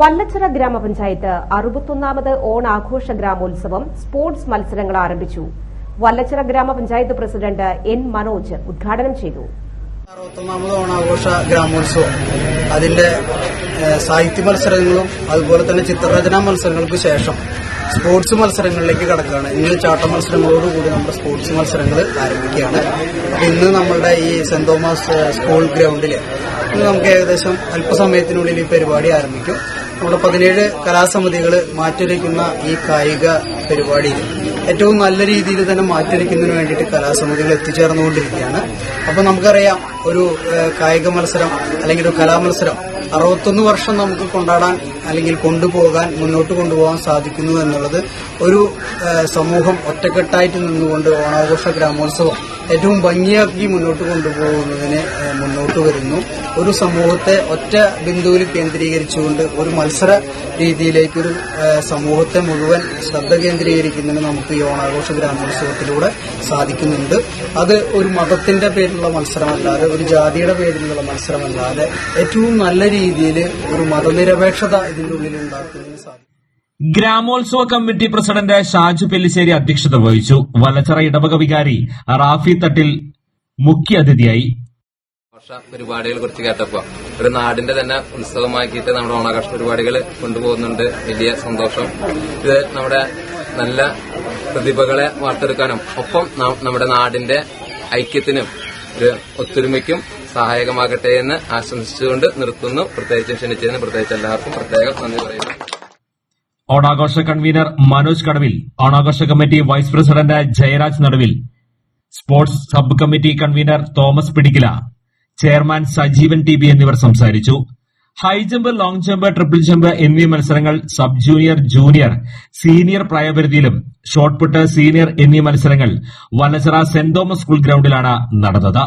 വല്ലച്ചിറ ഗ്രാമപഞ്ചായത്ത് അറുപത്തൊന്നാമത് ഓണാഘോഷ ഗ്രാമോത്സവം സ്പോർട്സ് മത്സരങ്ങൾ ആരംഭിച്ചു. വല്ലച്ചിറ ഗ്രാമപഞ്ചായത്ത് പ്രസിഡന്റ് എൻ മനോജ് ഉദ്ഘാടനം ചെയ്തു. അറുപത്തൊന്നാമത് ഓണാഘോഷ ഗ്രാമോത്സവം. അതിന്റെ സാഹിത്യ മത്സരങ്ങളും അതുപോലെ തന്നെ ചിത്രരചനാ മത്സരങ്ങൾക്ക് ശേഷം സ്പോർട്സ് മത്സരങ്ങളിലേക്ക് കടക്കുകയാണ്. ഇന്ന് ചാട്ട മത്സരങ്ങളോടുകൂടി നമ്മുടെ സ്പോർട്സ് മത്സരങ്ങൾ ആരംഭിക്കുകയാണ്. ഇന്ന് നമ്മളുടെ ഈ സെന്റ് തോമസ് സ്കൂൾ ഗ്രൗണ്ടിൽ ഇന്ന് നമുക്ക് ഏകദേശം അല്പസമയത്തിനുള്ളിൽ ഈ പരിപാടി ആരംഭിക്കും. നമ്മുടെ പതിനേഴ് കലാസമിതികൾ മാറ്റിവെക്കുന്ന ഈ കായിക പരിപാടി ഏറ്റവും നല്ല രീതിയിൽ തന്നെ മാറ്റിവെക്കുന്നതിന് വേണ്ടിയിട്ട് കലാസമിതികൾ എത്തിച്ചേർന്നുകൊണ്ടിരിക്കുകയാണ്. അപ്പൊ നമുക്കറിയാം ഒരു കായിക മത്സരം അല്ലെങ്കിൽ ഒരു കലാമത്സരം അറുപത്തൊന്ന് വർഷം നമുക്ക് കൊണ്ടാടാൻ അല്ലെങ്കിൽ കൊണ്ടുപോകാൻ മുന്നോട്ട് കൊണ്ടുപോകാൻ സാധിക്കുന്നു എന്നുള്ളത് ഒരു സമൂഹം ഒറ്റക്കെട്ടായിട്ട് നിന്നുകൊണ്ട് ഓണാഘോഷ ഗ്രാമോത്സവം ഏറ്റവും ഭംഗിയാക്കി മുന്നോട്ട് കൊണ്ടുപോകുന്നതിന് മുന്നോട്ട് വരുന്നു. ഒരു സമൂഹത്തെ ഒറ്റ ബിന്ദുവിൽ കേന്ദ്രീകരിച്ചുകൊണ്ട് ഒരു മത്സര രീതിയിലേക്ക് ഒരു സമൂഹത്തെ മുഴുവൻ ശ്രദ്ധ കേന്ദ്രീകരിക്കുന്നതിന് നമുക്ക് ഈ ഓണാഘോഷ ഗ്രാമോത്സവത്തിലൂടെ സാധിക്കുന്നുണ്ട്. അത് ഒരു മതത്തിന്റെ പേരിലുള്ള മത്സരമല്ലാതെ ഒരു ജാതിയുടെ പേരിലുള്ള മത്സരമല്ലാതെ ഏറ്റവും നല്ല രീതിയിൽ ഒരു മതനിരപേക്ഷത ഇതിനുള്ളിൽ ഉണ്ടാക്കുന്നതിന് സാധിക്കും. ഗ്രാമോത്സവ കമ്മിറ്റി പ്രസിഡന്റ് ഷാജു പെല്ലിശ്ശേരി അധ്യക്ഷത വഹിച്ചു. വലച്ചറ ഇടവക വികാരി റാഫി തട്ടിൽ മുഖ്യാതിഥിയായി ഓണാഘോഷ പരിപാടികളെ കുറിച്ച് കേട്ടപ്പോ ഒരു നാടിന്റെ തന്നെ ഉത്സവമാക്കിയിട്ട് നമ്മുടെ ഓണാഘോഷ പരിപാടികൾ കൊണ്ടുപോകുന്നുണ്ട്. വലിയ സന്തോഷം. ഇത് നമ്മുടെ നല്ല പ്രതിഭകളെ വാർത്തെടുക്കാനും ഒപ്പം നമ്മുടെ നാടിന്റെ ഐക്യത്തിനും ഒരു ഒത്തൊരുമയ്ക്കും സഹായകമാകട്ടെ എന്ന് ആശംസിച്ചുകൊണ്ട് നിർത്തുന്നു. പ്രത്യേകിച്ചും ക്ഷണിച്ചതിന് പ്രത്യേകിച്ച് എല്ലാവർക്കും പ്രത്യേകം നന്ദി പറയുന്നു. ഓണാഘോഷ കൺവീനർ മനോജ് കടവിൽ ഓണാഘോഷ കമ്മിറ്റി വൈസ് പ്രസിഡന്റ് ജയരാജ് നടുവിൽ sports sub committee convener Thomas പിടിക്കില chairman Sajeevan T B എന്നിവർ സംസാരിച്ചു. High jump long jump triple jump എന്നീ മത്സരങ്ങൾ സബ് ജൂനിയർ ജൂനിയർ സീനിയർ പ്രായപരിധിയിലും ഷോട്ട്പുട്ട് സീനിയർ എന്നീ മത്സരങ്ങൾ വലച്ചറ സെന്റ് തോമസ് സ്കൂൾ ഗ്രൌണ്ടിലാണ് നടന്നത്.